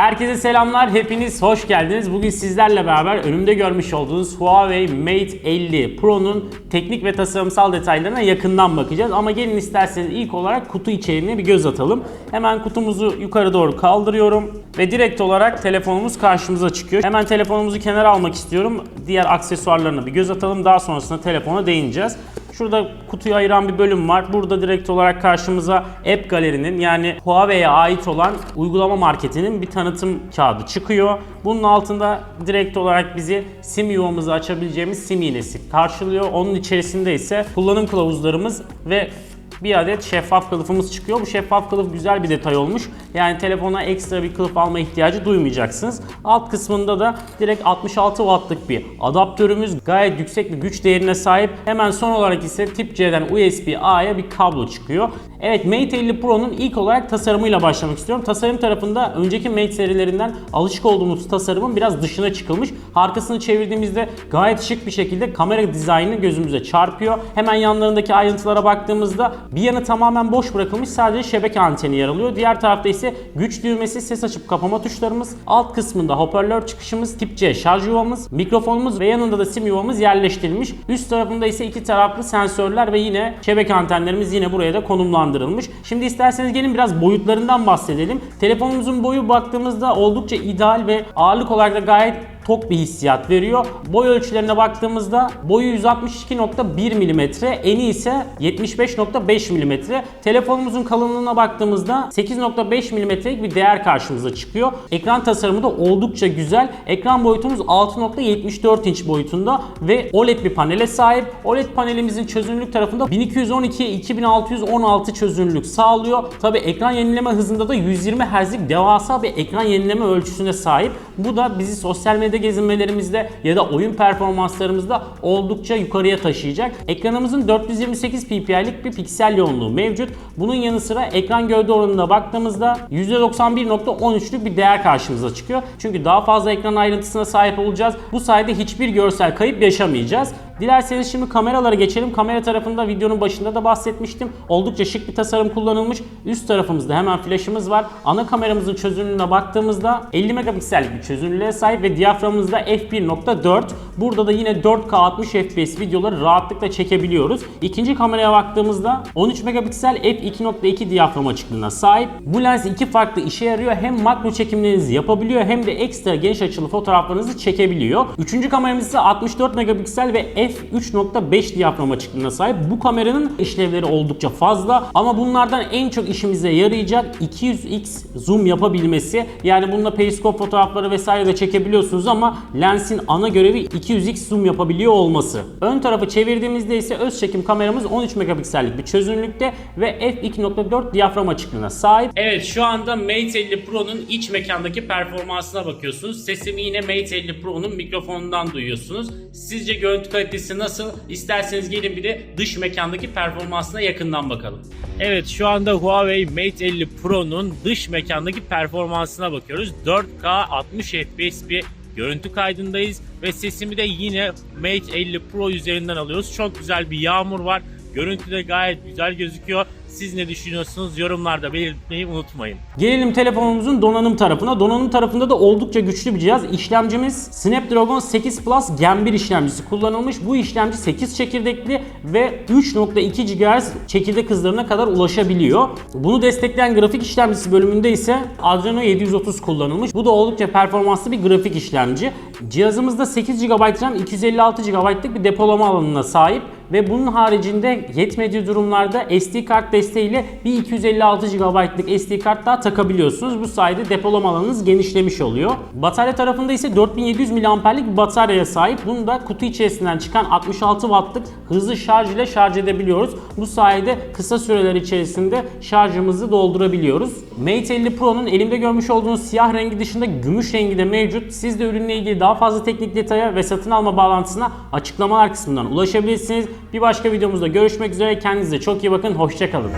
Herkese selamlar, hepiniz hoş geldiniz. Bugün sizlerle beraber önümde görmüş olduğunuz Huawei Mate 50 Pro'nun teknik ve tasarımsal detaylarına yakından bakacağız. Ama gelin isterseniz ilk olarak kutu içeriğine bir göz atalım. Hemen kutumuzu yukarı doğru kaldırıyorum ve direkt olarak telefonumuz karşımıza çıkıyor. Hemen telefonumuzu kenara almak istiyorum. Diğer aksesuarlarına bir göz atalım. Daha sonrasında telefona değineceğiz. Şurada kutuyu ayıran bir bölüm var. Burada direkt olarak karşımıza App Gallery'nin yani Huawei'ye ait olan uygulama marketinin bir tanıtım kağıdı çıkıyor. Bunun altında direkt olarak bizi sim yuvamızı açabileceğimiz sim iğnesi karşılıyor. Onun içerisinde ise kullanım kılavuzlarımız ve bir adet şeffaf kılıfımız çıkıyor. Bu şeffaf kılıf güzel bir detay olmuş. Yani telefona ekstra bir kılıf alma ihtiyacı duymayacaksınız. Alt kısmında da direkt 66 wattlık bir adaptörümüz. Gayet yüksek bir güç değerine sahip. Hemen son olarak ise tip C'den USB-A'ya bir kablo çıkıyor. Evet Mate 50 Pro'nun ilk olarak tasarımıyla başlamak istiyorum. Tasarım tarafında önceki Mate serilerinden alışık olduğumuz tasarımın biraz dışına çıkılmış. Arkasını çevirdiğimizde gayet şık bir şekilde kamera dizaynı gözümüze çarpıyor. Hemen yanlarındaki ayrıntılara baktığımızda bir yanı tamamen boş bırakılmış sadece şebeke anteni yer alıyor. Diğer tarafta ise güç düğmesi, ses açıp kapama tuşlarımız. Alt kısmında hoparlör çıkışımız, tip C şarj yuvamız, mikrofonumuz ve yanında da sim yuvamız yerleştirilmiş. Üst tarafında ise iki taraflı sensörler ve yine şebeke antenlerimiz yine buraya da konumlandırılmış. Şimdi isterseniz gelin biraz boyutlarından bahsedelim. Telefonumuzun boyu baktığımızda oldukça ideal ve ağırlık olarak da gayet tok bir hissiyat veriyor. Boy ölçülerine baktığımızda boyu 162.1 mm, eni ise 75.5 mm. Telefonumuzun kalınlığına baktığımızda 8.5 mm'lik bir değer karşımıza çıkıyor. Ekran tasarımı da oldukça güzel. Ekran boyutumuz 6.74 inç boyutunda ve OLED bir panele sahip. OLED panelimizin çözünürlük tarafında 1212'ye 2616 çözünürlük sağlıyor. Tabi ekran yenileme hızında da 120 Hz'lik devasa bir ekran yenileme ölçüsüne sahip. Bu da bizi sosyal medya gezinmelerimizde ya da oyun performanslarımızda oldukça yukarıya taşıyacak. Ekranımızın 428 ppi'lik bir piksel yoğunluğu mevcut. Bunun yanı sıra ekran gövde oranına baktığımızda %91.13'lük bir değer karşımıza çıkıyor. Çünkü daha fazla ekran ayrıntısına sahip olacağız. Bu sayede hiçbir görsel kayıp yaşamayacağız. Dilerseniz şimdi kameralara geçelim. Kamera tarafında videonun başında da bahsetmiştim. Oldukça şık bir tasarım kullanılmış. Üst tarafımızda hemen flaşımız var. Ana kameramızın çözünürlüğüne baktığımızda 50 megapiksellik bir çözünürlüğe sahip ve diyaframımızda f1.4. Burada da yine 4K 60 FPS videoları rahatlıkla çekebiliyoruz. İkinci kameraya baktığımızda 13 megapiksel f2.2 diyafram açıklığına sahip. Bu lens iki farklı işe yarıyor. Hem makro çekimlerinizi yapabiliyor hem de ekstra geniş açılı fotoğraflarınızı çekebiliyor. Üçüncü kameramız ise 64 megapiksel ve f3.5 diyafram açıklığına sahip. Bu kameranın işlevleri oldukça fazla ama bunlardan en çok işimize yarayacak 200x zoom yapabilmesi. Yani bununla periskop fotoğrafları vesaire de çekebiliyorsunuz ama lensin ana görevi 200x zoom yapabiliyor olması. Ön tarafı çevirdiğimizde ise öz çekim kameramız 13 megapiksellik bir çözünürlükte ve f2.4 diyafram açıklığına sahip. Evet şu anda Mate 50 Pro'nun iç mekandaki performansına bakıyorsunuz. Sesimi yine Mate 50 Pro'nun mikrofonundan duyuyorsunuz. Sizce görüntü kalitesi nasıl? İsterseniz gelin bir de dış mekandaki performansına yakından bakalım. Evet şu anda Huawei Mate 50 Pro'nun dış mekandaki performansına bakıyoruz. 4K 60 FPS bir görüntü kaydındayız ve sesimi de yine Mate 50 Pro üzerinden alıyoruz. Çok güzel bir yağmur var. Görüntü de gayet güzel gözüküyor. Siz ne düşünüyorsunuz? Yorumlarda belirtmeyi unutmayın. Gelelim telefonumuzun donanım tarafına. Donanım tarafında da oldukça güçlü bir cihaz. İşlemcimiz Snapdragon 8 Plus Gen 1 işlemcisi kullanılmış. Bu işlemci 8 çekirdekli ve 3.2 GHz çekirdek hızlarına kadar ulaşabiliyor. Bunu destekleyen grafik işlemcisi bölümünde ise Adreno 730 kullanılmış. Bu da oldukça performanslı bir grafik işlemci. Cihazımızda 8 GB RAM, 256 GB'lık bir depolama alanına sahip ve bunun haricinde yetmediği durumlarda SD kart desteğiyle bir 256 GB'lık SD kart daha takabiliyorsunuz. Bu sayede depolama alanınız genişlemiş oluyor. Batarya tarafında ise 4700 mAh'lik bir bataryaya sahip. Bunu da kutu içerisinden çıkan 66 Watt'lık hızlı şarj ile şarj edebiliyoruz. Bu sayede kısa süreler içerisinde şarjımızı doldurabiliyoruz. Mate 50 Pro'nun elimde görmüş olduğunuz siyah rengi dışında gümüş rengi de mevcut. Siz de ürünle ilgili daha fazla teknik detaya ve satın alma bağlantısına açıklamalar kısmından ulaşabilirsiniz. Bir başka videomuzda görüşmek üzere. Kendinize çok iyi bakın. Hoşçakalın.